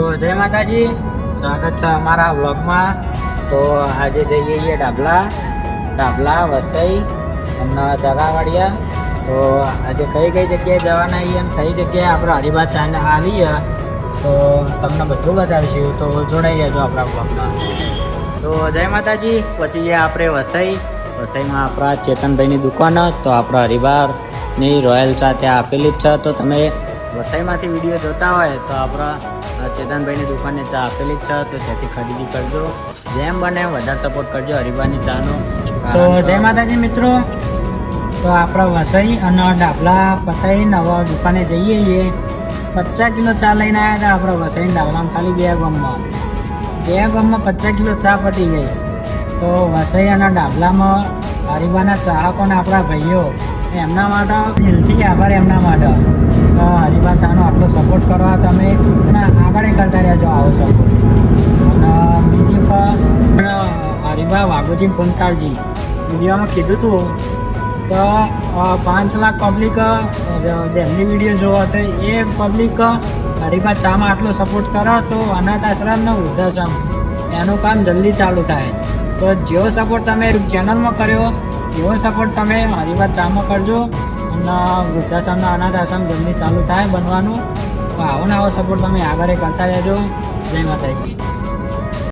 તો જય માતાજી. સ્વાગત છે અમારા વ્લોગમાં. તો આજે જઈએ છીએ ડાબલા. ડાબલા, વસઈ અને જગાવાડિયા. તો આજે કઈ કઈ જગ્યાએ જવાના છીએ અને કઈ જગ્યાએ આપણે હરિભા ચાંદ આવીએ, તો તમને બધું બતાવીશું. તો જોડાઈ રહેજો આપણા વ્લોગમાં. તો જય માતાજી. પછી જઈએ આપણે વસઈ. વસઈમાં આપણા ચેતનભાઈની દુકાન, તો આપણા હરિબારની રોયલ ચા ત્યાં આપેલી જ છે. તો તમે વસઈમાંથી વીડિયો જોતા હોય તો આપણા ચેતનભાઈની દુકાને ચા આપેલી જ છે તો ત્યાંથી ખરીદી કરજો. જેમ બને વધારે સપોર્ટ કરજો હરિબાની ચાનો. તો જય માતાજી મિત્રો. તો આપણા વસઈ અને ડાબલા પતાઈ નવા દુકાને જઈએ છીએ. પચાસ કિલો ચા લઈને આવ્યા હતા આપણા વસઈ ડાબલામાં ખાલી બે ગમમાં. બે ગમમાં પચાસ કિલો ચા પતી ગઈ. તો વસઈ અને ડાબલામાં હરિબાના ચાહકોને આપણા ભાઈઓ એમના માટે દિલથી આભાર એમના માટે. તો શાહનો આટલો સપોર્ટ કરવા તમે અને આગળ કરતા રહેજો આવો સપોર્ટ બીજી પણ હરિભા વાઘુજી પુનકારજી વિડીયોમાં કીધું હતું તો પાંચ લાખ પબ્લિક દહેલી વીડિયો જોવો તો એ પબ્લિક હરિભા ચામાં આટલો સપોર્ટ કરો તો અનાથ આશ્રમ ને વૃદ્ધાશ્રમ. એનું કામ જલ્દી ચાલુ થાય. તો જેવો સપોર્ટ તમે ચેનલમાં કર્યો, એવો સપોર્ટ તમે હરિભા ચામાં કરજો. અને વૃદ્ધાશ્રમના અનાથ આશ્રમ જલ્દી ચાલુ થાય બનવાનું. તો આવો ને આવો સપોર્ટ તમે આગળ કરતા રહેજો. જય માતાજી.